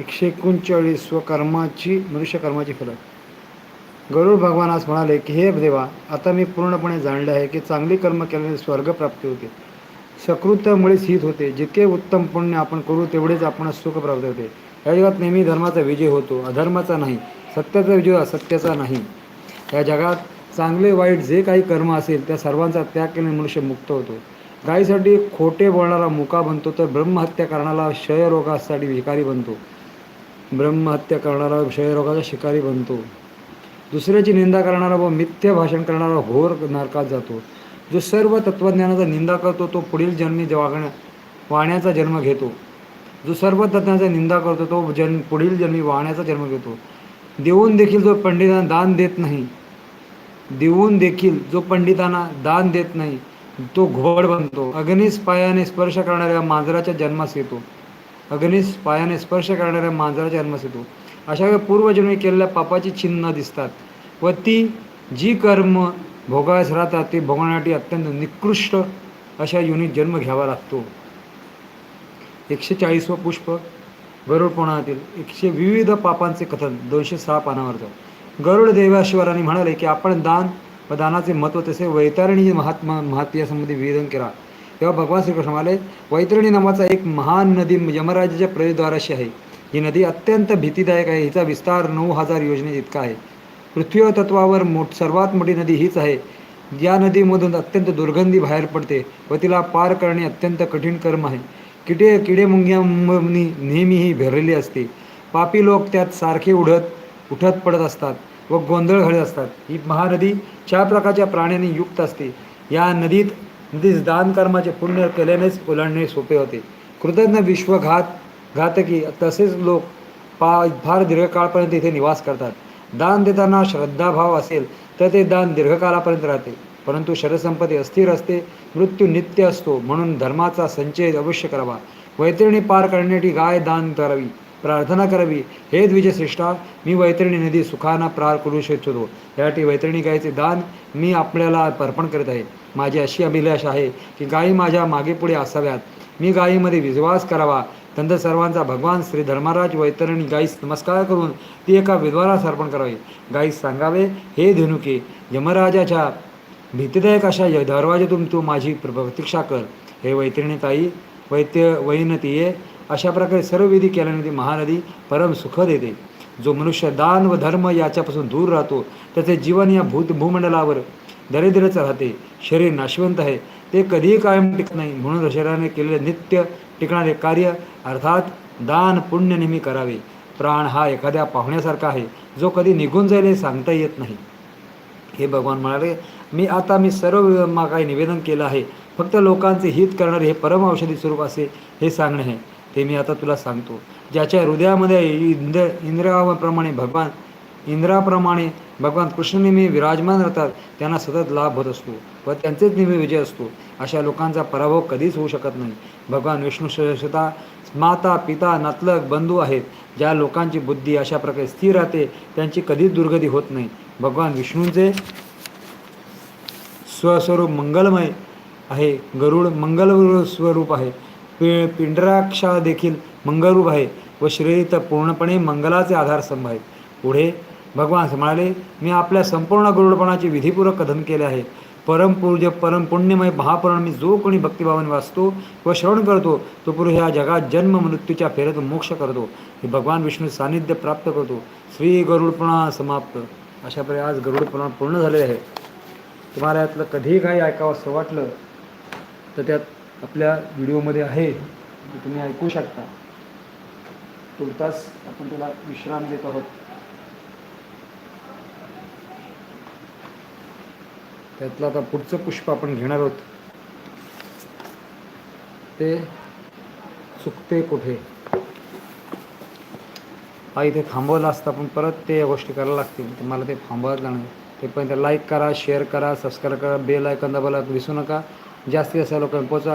एकशे एकोणचाळीस व कर्माची मनुष्य कर्माची फलं. गरुड भगवान म्हणाले की हे देवा आता मी पूर्णपणे जाणले आहे की चांगली कर्म केल्याने स्वर्गप्राप्ती होते. सकृतमुळेच हित होते. जितके उत्तम पुण्य आपण करू तेवढेच आपण सुख प्राप्त होते. या जगात नेहमी धर्माचा विजय होतो अधर्माचा नाही सत्याचा विजय असत्याचा नाही. या जगात चांगले वाईट जे काही कर्म असेल त्या सर्वांचा त्याग केल्याने मनुष्य मुक्त होतो. गायीसाठी खोटे बोलणारा मुका बनतो तर ब्रह्महत्या करणारा क्षयरोगासाठी भिकारी बनतो. ब्रह्महत्या करणारा क्षयरोगाचा शिकारी बनतो. दुसऱ्याची निंदा करणारा व मिथ्य भाषण करणारा घोर नरकात जातो. जो सर्व तत्त्वज्ञानाचा निंदा करतो तो पुढील जन्मी वागण्या वाण्याचा जन्म घेतो. जो सर्व तत्त्वाचा निंदा करतो तो जन्म पुढील जन्मी वाण्याचा जन्म घेतो. देऊन देखील जो पंडितांना दान देत नाही देऊन देखील जो पंडितांना दान देत नाही तो घोड बनतो. अग्निस पायाने स्पर्श करणाऱ्या मांजराच्या जन्मास येतो. अग्निस पायाने स्पर्श करणाऱ्या मांजराच्या जन्मास येतो अशा वेळी पूर्वजन्मी केलेल्या पापाची चिन्ह दिसतात व ती जी कर्म भोगायस राहतात ते भोगण्यासाठी अत्यंत निकृष्ट अशा युनिट जन्म घ्यावा लागतो. एकशे चाळीसवं पुष्प गरुड पुराणातील एकशे विविध पापांचे कथन दोनशे सहा पानावरचं गरुड देवाश्वराने म्हणाले की आपण दान व दानाचे महत्त्व तसे वैतारणी महात्मा महात्यासंबंधी विवेदन केला तेव्हा भगवान श्रीकृष्ण म्हणाले वैतरणी नावाचा एक महान नदी यमराजाच्या प्रवेशद्वाराशी आहे. ही नदी अत्यंत भीतीदायक आहे. हिचा विस्तार नऊ हजार योजने इतका आहे. पृथ्वी तत्वावर मोठ सर्वात मोठी नदी हीच आहे. या नदीमधून अत्यंत दुर्गंधी बाहेर पडते व तिला पार करणे अत्यंत कठीण कर्म आहे. किडे किडेमुंग्यांनी नेहमीही भरलेली असते. पापी लोक त्यात सारखे उडत उठत पडत असतात व गोंधळ घडत असतात. ही महानदी चार प्रकारच्या प्राण्यांनी युक्त असते. या नदीत दिस दान कर्माचे पुण्य केल्यानेच ओलांडणे सोपे होते. कृतज्ञ विश्वघात घातकी तसेच लोक पा फार दीर्घकाळपर्यंत इथे निवास करतात. दान देताना श्रद्धाभाव असेल तर ते दान दीर्घकाळापर्यंत राहते. परंतु शरसंपत्ती अस्थिर असते मृत्यू नित्य असतो म्हणून धर्माचा संचय अवश्य करावा. वैतरणी पार करण्यासाठी गाय दान करावी. प्रार्थना करावी. हे द्विजश्रेष्ठा मी वैतरणी नदी सुखाना प्रार करू इच्छितो. यासाठी वैतरणी गायचे दान मी आपल्याला अर्पण करत आहे. माझी अशी अभिलाष आहे की गायी माझ्या मागे पुढे असाव्यात. मी गायीमध्ये विश्वास करावा. नंतर सर्वांचा भगवान श्री धर्मराज वैतरणी गाईस नमस्कार करून ती एका विद्वानास अर्पण करावी. गाईस सांगावे हे धेनुके यमराजाच्या भीतीदायक अशा य- दरवाजातून तू माझी प्र- प्रतीक्षा कर. हे वैतरणी ताई वैत्य वैनतीये अशा प्रकारे सर्व विधी केल्याने ती महानदी परम सुख देते जो मनुष्य दान व धर्म याच्यापासून दूर राहतो त्याचे जीवन या भूत भूमंडलावर दरिद्रच राहते. शरीर नाशवंत आहे. ते कधीही कायम टिकत नाही. म्हणून शरीराने केलेले नित्य टिकणारे कार्य अर्थात दान पुण्य नेहमी करावे. प्राण हा एखाद्या पाहुण्यासारखा आहे जो कधी निघून जाईल हे सांगता येत नाही. हे भगवान म्हणाले मी आता मी सर्व मा काही निवेदन केलं आहे. फक्त लोकांचे हित करणारे हे परम औषधी स्वरूप असे हे सांगणे आहे. ते मी आता तुला सांगतो. ज्याच्या हृदयामध्ये इंद्र इंद्राप्रमाणे भगवान इंद्राप्रमाणे भगवान कृष्ण नेहमी विराजमान राहतात त्यांना सतत लाभ होत असतो व त्यांचेच नेहमी विजय असतो. अशा लोकांचा पराभव कधीच होऊ शकत नाही. भगवान विष्णू श्रेष्ठता माता पिता नातलग बंधू आहेत. ज्या लोकांची बुद्धी अशा प्रकारे स्थिर राहते त्यांची कधीच दुर्गती होत नाही. भगवान विष्णूंचे स्वस्वरूप मंगलमय आहे गरुड मंगल स्वरूप आहे. पि पिंडराक्षा देखील मंगलरूप आहे व श्रेय तर पूर्णपणे मंगलाचे आधारस्तंभ आहे. पुढे भगवान म्हणाले मी आपल्या संपूर्ण गरुडपणाचे विधीपूर्वक कथन केले आहे. परमपूज्य परम पुण्यमय महापुराण मी जो कोणी भक्तिभावाने वाचतो व श्रवण करतो तो पुरुष ह्या जगात जन्म मृत्यूच्या फेऱ्यातून मोक्ष करतो. हे भगवान विष्णू सानिध्य प्राप्त करतो. श्री गरुडपणा समाप्त. अशा प्रकारे आज गरुडपणा पूर्ण झालेले आहे. तुम्हाला यातलं कधीही काही ऐकावं असं वाटलं तर त्यात आपल्या व्हिडिओमध्ये आहे ते तुम्ही ऐकू शकता. तुर्तास आपण त्याला विश्राम देत आहोत. त्यातलं आता पुढचं पुष्प आपण घेणार आहोत. ते चुकते कुठे? हा इथे थांबवलं असतं पण परत ते या गोष्टी करायला लागतील. तुम्हाला ते थांबवायला जाणार ते पण लाईक करा शेअर करा सबस्क्राईब करा बेल ऐकन दाबायला विसरू नका. जास्तीत जास्त लोकांना पोचा